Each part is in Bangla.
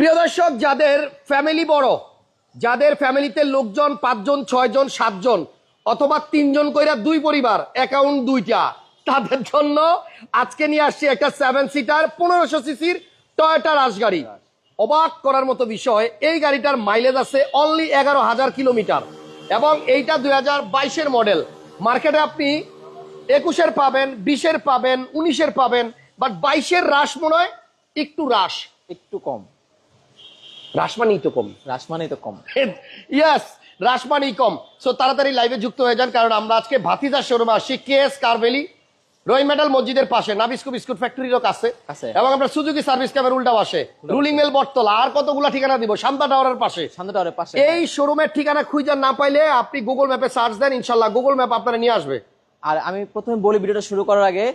প্রিয় দর্শক, যাদের ফ্যামিলি বড়, যাদের ফ্যামিলিতে লোকজন পাঁচজন, ছয়জন, সাতজন, অথবা তিনজন কইরা দুই পরিবার অ্যাকাউন্ট দুইটা, তাদের জন্য আজকে নিয়ে আসছি একটা সেভেন সিটার পনেরোশো সিসির টয়োটা রাশ গাড়ি। অবাক করার মতো বিষয়, এই গাড়িটার মাইলেজ আছে অনলি এগারো হাজার কিলোমিটার। এবং এইটা দুই হাজার বাইশের মডেল মার্কেটে আপনি একুশের পাবেন, বিশের পাবেন, উনিশের পাবেন বাট বাইশের রাশ মনে হয় একটু রাশ একটু কম। রাশ মানেই তো কম। তো কম। ইয়াস কম। সো তাড়াতাড়ি লাইভে যুক্ত হয়ে যান কারণ আমরা আজকে ভাতিজার শোরুমে আসছি কে এস কারভেলি রয় মেটাল মসজিদের পাশে নাবিস্কু বিস্কুট ফ্যাক্টরিরও কাছে। কাছে। এবং আমরা সুজুকি সার্ভিস ক্যাবের উল্টা পাশে রুলিং মেল বটতলা আর কতগুলা ঠিকানা দিব? শান্তা টাওয়ারের পাশে। সামনে টাওয়ারের পাশে এই শোরুমের ঠিকানা খুঁজে না পাইলে আপনি গুগল ম্যাপে সার্চ দেন ইনশাল্লাহ গুগল ম্যাপ আপনারা নিয়ে আসবে। আর আমি প্রথমে বলি ভিডিওটা শুরু করার আগে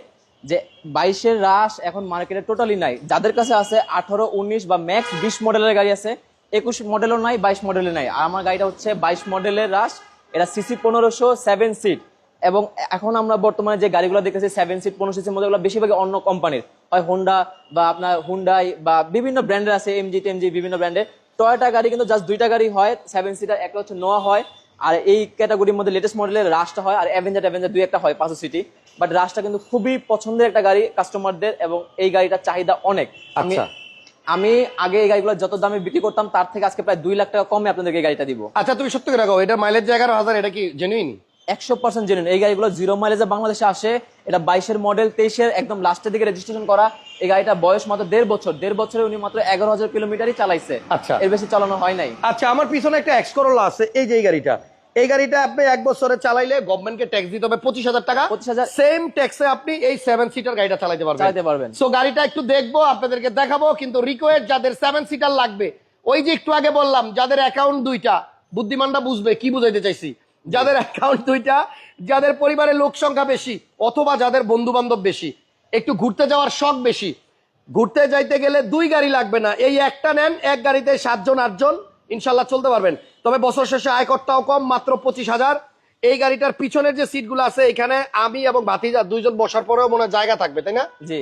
যে বাইশের রাশ এখন মার্কেটে টোটালি নাই। যাদের কাছে আছে আঠারো, উনিশ বা ম্যাক্স বিশ মডেলের গাড়ি আছে, একুশ মডেলও নাই, বাইশ মডেলের নাই। আর আমার গাড়িটা হচ্ছে বাইশ মডেলের রাশ, এটা সিসি পনেরোশো সেভেন সিট এবং এখন আমরা বর্তমানে যে গাড়িগুলো দেখতেছি সেভেন সিট পনেরো সিসির মধ্যে বেশিরভাগই অন্য কোম্পানির হয় হোন্ডা বা আপনার হুন্ডাই বা বিভিন্ন ব্র্যান্ডের আছে এমজি টেমজি বিভিন্ন ব্র্যান্ডের টয়টা গাড়ি কিন্তু জাস্ট দুইটা গাড়ি হয় সেভেন সিটার একটা হচ্ছে নোয়া হয়। আর এই ক্যাটাগরির মধ্যে লেটেস্ট মডেলের রাশটা হয় আর অ্যাভেঞ্জার অ্যাভেঞ্জার দুই একটা হয় পাঁচশো সিটি বাট রাশটা কিন্তু খুবই পছন্দের একটা গাড়ি কাস্টমারদের এবং এই গাড়িটার চাহিদা অনেক। আমি আচ্ছা। আমি আগে এই গাড়িগুলো যত দামে বিক্রি করতাম তার থেকে আজকে প্রায় দুই লাখ টাকা কমে আপনাদেরকে এই গাড়িটা দিব। আচ্ছা তুমি সত্যি করে রাখো এটা মাইলেজ জায়গার হাজার এটা কি জেনুইন একশো পার্সেন্ট জেনুইন এই গাড়িগুলো জিরো মাইলেজে বাংলাদেশে আসে। এটা বাইশের মডেল তেইশের একদম লাস্টের দিকে রেজিস্ট্রেশন করা। এই গাড়িটা বয়স মাত্র দেড় বছর। দেড় বছরে উনি মাত্র এগারো হাজার কিলোমিটারই চালাইছে। আচ্ছা। এর বেশি চালানো হয় নাই। আচ্ছা আমার পিছনে একটা এক্স করোলা আছে। এই যে এই গাড়িটা। এই গাড়িটা আপনি এক বছরে চালাইলে গভর্নমেন্টকে ট্যাক্স দিতে হবে পঁচিশ হাজার টাকা। 25,000 সেম ট্যাক্সে আপনি এই সেভেন সিটার গাড়িটা চালাতে পারবেন। চালাতে পারবেন। সো গাড়িটা একটু দেখব আপনাদেরকে দেখাবো। কিন্তু রিকোয়েস্ট যাদের সেভেন সিটার লাগবে ওই যে একটু আগে বললাম যাদের অ্যাকাউন্ট দুইটা বুদ্ধিমানটা বুঝবে কি বুঝাইতে চাইছি? যাদের অ্যাকাউন্ট দুইটা যাদের পরিবারে লোক সংখ্যা বেশি অথবা যাদের বন্ধু বান্ধব বেশি একটু ঘুরতে যাওয়ার শখ বেশি ঘুরতে যাইতে গেলে দুই গাড়ি লাগবে না এই একটা নেন এক গাড়িতে সাতজন আটজন ইনশাল্লাহ চলতে পারবেন। তবে বছর শেষে আয়করটাও কম মাত্র পঁচিশ হাজার। এই গাড়িটার পিছনের যে সিটগুলো আছে এখানে আমি এবং ভাতিজা দুইজন বসার পরেও মনে হয় জায়গা থাকবে তাই না? জি।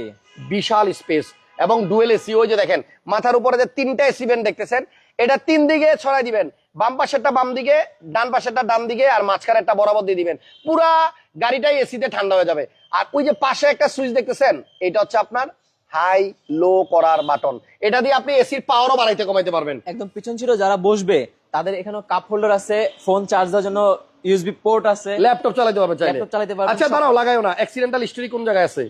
বিশাল স্পেস এবং ডুয়েল এসি ওই যে দেখেন মাথার উপরে যে তিনটা এসি ভেন্ট দেখতেছেন এটা তিন দিকে ছড়াই দিবেন। বাম পাশেরটা বাম দিকে ডান পাশেরটা ডান দিকে আর মাঝখানে একটা বরাবর দিয়ে দিবেন। পুরা গাড়িটাই এসিতে ঠান্ডা হয়ে যাবে। আর ওই যে পাশে একটা সুইচ দেখতেছেন এটা হচ্ছে আপনার হাই লো করার বাটন। এটা দিয়ে আপনি এসির পাওয়ারও বাড়াইতে কমাইতে পারবেন। একদম পিছন ছিল যারা বসবে তাদের এখানে কাপ হোল্ডার আছে ফোন চার্জ দেওয়ার জন্য ইউএসবি পোর্ট আছে। ল্যাপটপ চালাতে পারবেন চাইলে। ল্যাপটপ চালাতে পারবেন, আচ্ছা দাঁড়াও লাগাইও না। অ্যাক্সিডেন্টাল হিস্টরি কোন জায়গায় আছে?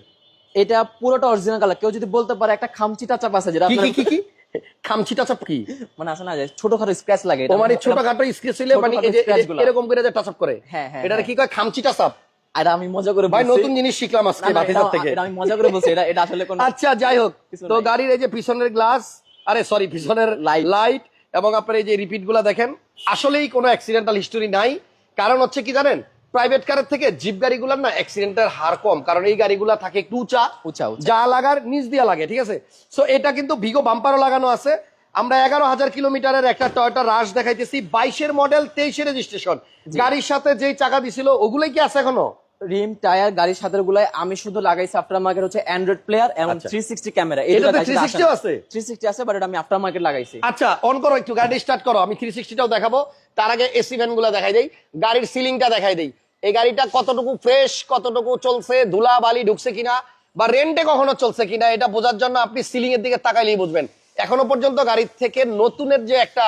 এটা পুরোটা অরিজিনাল কালার কেউ যদি বলতে পারে একটা খামচি টাচাপ আছে যেটা কি কি কি কি? খামচিটা চাপ কি? মানে আছে না যে ছোটখাটো স্ক্র্যাচ লাগে এটা- মানে এটা- ছোটখাটো স্কেচ ছিল মানে এই যে-। এরকম করে যে টাচ আপ করে। হ্যাঁ, হ্যাঁ, এটা হ্যাঁ। কি কয়? খামচিটা চাপ আর আমি মজা করে ভাই নতুন জিনিস শিখলাম আজকে না, থেকে। এটা আমি মজা করে বলছি। এটা এটা আসলে কোন আচ্ছা যাই হোক। তো গাড়ির এই যে পিছনের গ্লাস আরে সরি পিছনের। লাইট এবং আপনার এই যে রিপিটগুলা দেখেন আসলেই কোনো অ্যাক্সিডেন্টাল হিস্টোরি নাই। কারণ হচ্ছে কি জানেন? প্রাইভেট কারের থেকে জিপ গাড়িগুলোর না অ্যাক্সিডেন্টের হার কম। কারণ এই গাড়িগুলা থাকে একটু উঁচা উঁচা। যা লাগার নিচ দিয়া লাগে ঠিক আছে? সো এটা কিন্তু ভিগো বাম্পারও লাগানো আছে। আমরা এগারো হাজার কিলোমিটারের একটা টয়টা রাশ দেখাইতেছি বাইশের মডেল তেইশের রেজিস্ট্রেশন গাড়ির সাথে যেই চাকা দিছিল ওগুলোই কি আছে এখনও? রিম টায়ার গাড়ির সাথে গুলাই আমি শুধু লাগাইছি আফটার মার্কেট হচ্ছে অ্যান্ড্রয়েড প্লেয়ার এবং আচ্ছা। থ্রি সিক্সটি ক্যামেরা এটাতে 360 আছে? থ্রি সিক্সটি আছে বাট এটা আমি আফটার মার্কেট লাগাইছি। আচ্ছা অন করো একটু গাড়ি স্টার্ট করো। আমি থ্রি সিক্সটিটাও দেখাবো। তার আগে এসি ভ্যানগুলা দেখাই দেই। গাড়ির সিলিংটা দেখাই দেই। এই গাড়িটা কতটুকু ফ্রেশ কতটুকু চলছে ধুলা বালি ঢুকছে কিনা, বা রেন্টে কখনো চলছে কিনা, এটা বোঝার জন্য আপনি সিলিং এর দিকে তাকাইলেই বুঝবেন। এখনও পর্যন্ত গাড়ির থেকে নতুনের যে একটা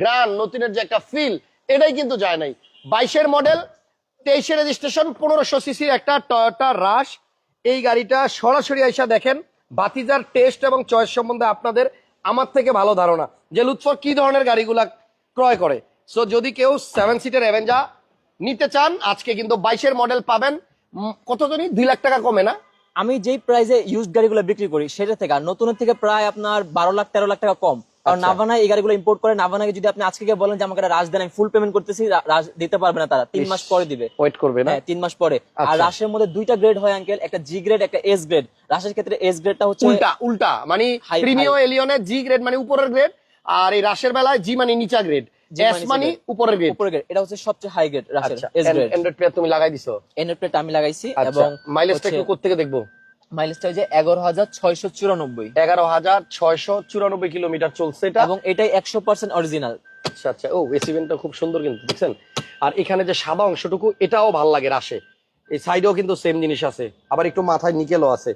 গ্রান, নতুনের যে একটা ফিল এটাই কিন্তু যায় নাই। বাইশের মডেল তেইশে রেজিস্ট্রেশন পনেরোশো সিসির একটা টয়োটা রাশ এই গাড়িটা সরাসরি আইসা দেখেন, বাতিজার টেস্ট এবং চয়েস সম্বন্ধে আপনাদের আমার থেকে ভালো ধারণা যে লুৎফর কি ধরনের গাড়িগুলা ক্রয় করে। সো যদি কেউ সেভেন সিটের অ্যাভেঞ্জা নিতে চান আজকে কিন্তু বাইশের মডেল পাবেন। কত জানি দুই লাখ টাকা কমে না? আমি যেই প্রাইসে ইউজ গাড়িগুলো বিক্রি করি সেটা থেকে আর নতুনের থেকে প্রায় আপনার বারো লাখ তেরো লাখ টাকা কম। কারণ আচ্ছা। নাভানা এই গাড়িগুলো ইম্পোর্ট করে নাভানাকে যদি আপনি আজকে বলেন যে আমাকে রাশ দেন আমি ফুল পেমেন্ট করতেছি রা- রাশ দিতে পারবে না তারা। তিন মাস পরে দিবে। ওয়েট করবে না? হ্যাঁ তিন মাস পরে। আর আচ্ছা। রাশের মধ্যে দুইটা গ্রেড হয় আঙ্কেল একটা জি গ্রেড একটা এস গ্রেড রাশের ক্ষেত্রে এস গ্রেডটা হচ্ছে উল্টা উল্টা। মানে প্রিমিয়াম এলিয়নের জি গ্রেড মানে উপরের গ্রেড আর এই রাশের বেলায় জি মানে নিচা গ্রেড এস মানে উপরের গ্রেড উপরে গ্রেড এটা হচ্ছে সবচেয়ে হাই গ্রেড রাশের এস গ্রেড অ্যান্ড্রয়েড প্লেয়ার তুমি লাগাই দিছো এনএর প্লেট আমি লাগাইছি এবং মাইলেজটা হচ্ছে- একটু কোথেকে দেখব? মাইলেজটা হচ্ছে এগারো হাজার ছয়শো চুরানব্বই। এগারো হাজার ছয়শো চুরানব্বই কিলোমিটার চলছে এটা। এবং এটাই একশো পার্সেন্ট অরিজিনাল আচ্ছা আচ্ছা। ও এসি খুব সুন্দর কিন্তু দেখছেন? আর এখানে যে সাদা অংশটুকু এটাও ভালো লাগে রাশে। এই সাইডেও কিন্তু সেম জিনিস আছে আবার একটু মাথায় নিকেলও আছে।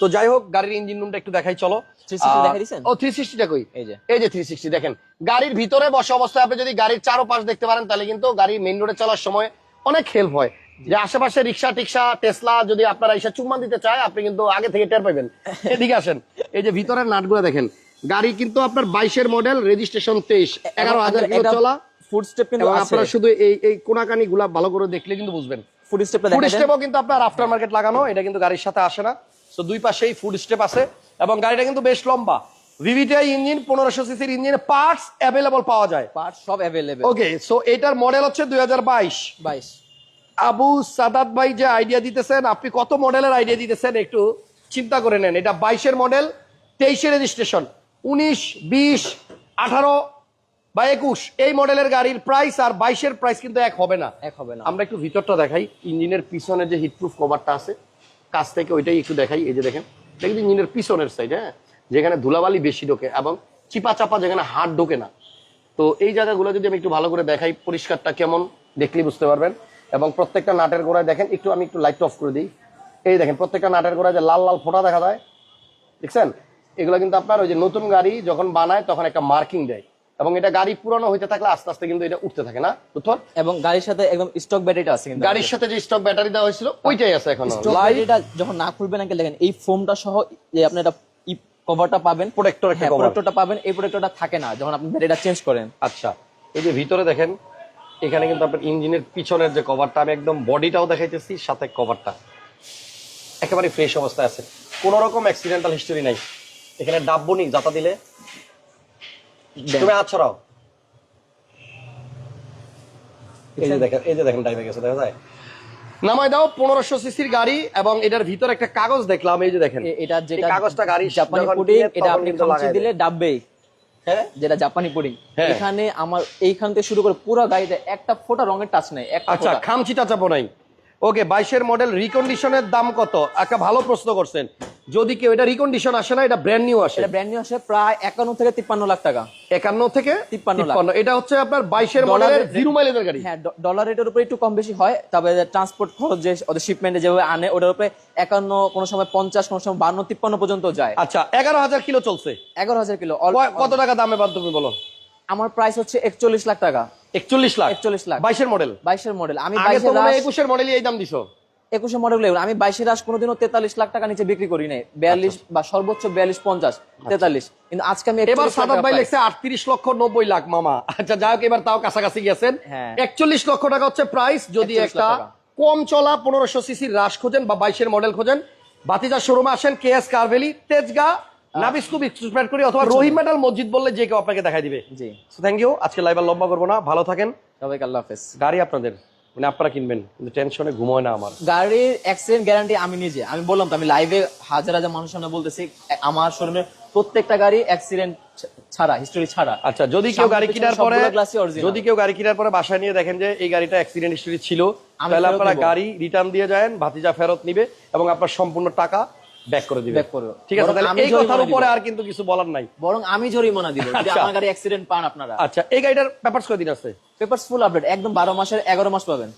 তো যাই হোক গাড়ির ইঞ্জিন রুমটা একটু দেখাই চলো। 360 আহ, দেখাই দিছেন? ও থ্রি সিক্সটিটা কই? এই যে। এই যে থ্রি সিক্সটি দেখেন। গাড়ির ভিতরে বসা অবস্থায় আপনি যদি গাড়ির চারো পাশ দেখতে পারেন তাহলে কিন্তু গাড়ি মেইন রোডে চলার সময় অনেক হেল্প হয়। যে আশেপাশে রিক্সা টিক্সা টেসলা যদি আপনারা এসে চুম্মা দিতে চায় আপনি কিন্তু আগে থেকে টের পাবেন। এদিকে আসেন। এই যে ভিতরের নাটগুলো দেখেন। গাড়ি কিন্তু আপনার বাইশের মডেল রেজিস্ট্রেশন তেইশ এগারো হাজার চলা। ফুড স্টেপ কিন্তু আপনারা শুধু এই এই কোনাকানি গুলা ভালো করে দেখলে কিন্তু বুঝবেন। ফুড স্টেপটা ফুড স্টেপও কিন্তু আপনার আফটার মার্কেট লাগানো এটা কিন্তু গাড়ির সাথে আসে না। তো দুই পাশেই ফুড স্টেপ আছে এবং গাড়িটা কিন্তু বেশ লম্বা। ভিভিটিআই ইঞ্জিন পনেরোশো সিসির ইঞ্জিন পার্টস অ্যাভেলেবল পাওয়া যায়। পার্ট সব অ্যাভেলেবেল ওকে সো এটার মডেল হচ্ছে দুই হাজার বাইশ। আবু সাদাত ভাই যে আইডিয়া দিতেছেন আপনি কত মডেলের আইডিয়া দিতেছেন একটু চিন্তা করে নেন। এটা বাইশের মডেল তেইশে রেজিস্ট্রেশন উনিশ বিশ আঠারো বা একুশ এই মডেলের গাড়ির প্রাইস আর বাইশের প্রাইস কিন্তু এক হবে না। এক হবে না। আমরা একটু ভিতরটা দেখাই। ইঞ্জিনের পিছনে যে হিটপ্রুফ কভারটা আছে কাছ থেকে ওইটাই একটু দেখাই। এই যে দেখেন এটা ইঞ্জিনের পিছনের সাইড হ্যাঁ? যেখানে ধুলাবালি বেশি ঢোকে এবং চিপা চাপা যেখানে হাত ঢোকে না। তো এই জায়গাগুলো যদি আমি একটু ভালো করে দেখাই পরিষ্কারটা কেমন দেখলে বুঝতে পারবেন। এবং প্রত্যেকটা নাটের গোড়ায় দেখেন একটু আমি একটু লাইট অফ করে দিই। এই দেখেন প্রত্যেকটা নাটের গোড়ায় যে লাল লাল ফোঁটা দেখা যায়। দেখছেন? এগুলো কিন্তু আপনার ওই যে নতুন গাড়ি যখন বানায় তখন একটা মার্কিং দেয়। এবং এটা গাড়ি পুরানো হইতে থাকলে আস্তে আস্তে কিন্তু এটা উঠতে থাকে না? উত্তর? এবং গাড়ির সাথে একদম স্টক ব্যাটারিটা আছে কিন্তু গাড়ির সাথে যে স্টক ব্যাটারি দেওয়া হয়েছিল ওইটাই আছে এখন। স্টক ব্যাটারিটা যখন না খুলবেন আঙ্কেল দেখেন এই ফোমটা সহ যে আপনি এটা কভারটা পাবেন। প্রোটেক্টর হ্যাঁ। প্রোডাক্টটা পাবেন এই প্রোডাক্টটা থাকে না যখন আপনি ব্যাটারিটা চেঞ্জ করেন। আচ্ছা এই যে ভিতরে দেখেন এখানে কিন্তু আপনার ইঞ্জিনের পিছনের যে কভারটা আমি একদম বডিটাও দেখাইতেছি সাথে কভারটা একেবারে ফ্রেশ অবস্থায় আছে। কোন রকম অ্যাক্সিডেন্টাল হিস্টোরি নাই। এখানে ডাব্বো নি যাতা দিলে তুমি হাত ছড়াও এই যে দেখেন এই যে দেখেন টাইমে গেছে দেখা যায়? নামাই দাও পনেরোশো সিসির গাড়ি এবং এটার ভিতরে একটা কাগজ দেখলাম এই যে দেখেন। এটা যেটা কাগজটা গাড়ি জাপানি পুডিং এটা আপনি খামচি দিলে দেয়। ডাববেই হ্যাঁ? যেটা জাপানি পুডিং। হ্যাঁ। এখানে আমার এইখান থেকে শুরু করে পুরো গাড়িতে একটা ফোঁটা রঙের টাচ নাই একটা আচ্ছা ফোঁটা। খামচিটা চাপো নাই। ওকে বাইশের মডেল রিকন্ডিশনের দাম কত? একটা ভালো প্রশ্ন করছেন। যদি কেউ এটা রিকন্ডিশন আসে না এটা ব্র্যান্ড নিউ আসে। এটা ব্র্যান্ড নিউ আসে প্রায় একান্ন থেকে তিপ্পান্ন লাখ টাকা। একান্ন থেকে 53 লাখ। এটা হচ্ছে আপনার বাইশের ডলার মডেলের জিরো মাইলেজের গাড়ি। হ্যাঁ ডলার রেটের উপরে একটু কম বেশি হয় তবে ট্রান্সপোর্ট খরচ যে ওদের শিপমেন্টে যেভাবে আনে ওটার উপরে একান্ন কোনো সময় পঞ্চাশ কোনো সময় বান্ন তিপ্পান্ন পর্যন্ত যায়। আচ্ছা এগারো হাজার কিলো চলছে। এগারো হাজার কিলো কত টাকা দামে বাদ তুমি বলো? আমার প্রাইস হচ্ছে একচল্লিশ লাখ টাকা। একচল্লিশ লাখ? 41 লাখ। বাইশের মডেল বাইশের মডেল আমি একুশের মডেলই এই দাম দিছো। একুশে মডেল আমি বাইশের রাশ কোনোদিনও তেতাল্লিশ লাখ টাকা নিচে বিক্রি করি নাই। বিয়াল্লিশ বা সর্বোচ্চ বিয়াল্লিশ পঞ্চাশ তেতাল্লিশ। কিন্তু আজকে আমি এবার 41 লাখ সাদাত ভাই। লেখছে আটত্রিশ লক্ষ নব্বই লাখ মামা। আচ্ছা যাই হোক এবার তাও কাছাকাছি গেছেন হ্যাঁ। একচল্লিশ লক্ষ টাকা হচ্ছে প্রাইস যদি একটা কম চলা পনেরোশো সিসির রাশ খোঁজেন বা বাইশের মডেল খোঁজেন বাতিজার শোরুমে আসেন কে এস কারভেলি তেজগা করি অথবা রহিম মেটাল মসজিদ বললে যে কেউ আপনাকে দেখাই দিবে। জি। থ্যাংক ইউ আজকে লাইভ আর লম্বা করব না। ভালো থাকেন। সবাইকে আল্লাহ হাফেজ। গাড়ি আপনাদের। মানে আপনারা কিনবেন। কিন্তু টেনশনে ঘুমোয় না আমার। গাড়ির অ্যাক্সিডেন্ট গ্যারান্টি আমি নিজে। আমি বললাম তো আমি লাইভে হাজার হাজার মানুষের সামনে বলতেছি আমার শোরুমে প্রত্যেকটা গাড়ি অ্যাক্সিডেন্ট ছাড়া হিস্টোরি ছাড়া। আচ্ছা যদি কেউ গাড়ি কেনার পরে। যদি কেউ গাড়ি কেনার পরে বাসায় নিয়ে দেখেন যে এই গাড়িটা অ্যাক্সিডেন্ট হিস্টরি ছিল তাহলে আপনারা গাড়ি রিটার্ন দিয়ে যাবেন ভাতিজা ফেরত নিবে এবং আপনার সম্পূর্ণ টাকা ব্যাক করে দিবে। করবে। ঠিক আছে তাহলে এই কথার উপরে আর কিন্তু কিছু বলার নাই। বরং আমি জরিমানা দিব যদি আচ্ছা। আমার গাড়ি অ্যাক্সিডেন্ট পান আপনারা। আচ্ছা এই গাড়িটার পেপারস কয়দিন আছে? পেপারস ফুল আপডেট একদম বারো মাসের এগারো মাস পাবেন।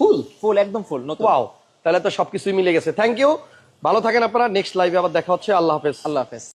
ফুল ফুল একদম ফুল নতুন। ওয়াও তাহলে তো সবকিছুই মিলে গেছে। থ্যাংক ইউ ভালো থাকেন আপনারা নেক্সট লাইভে আবার দেখা হচ্ছে। আল্লাহ হাফেজ। আল্লাহ হাফেজ।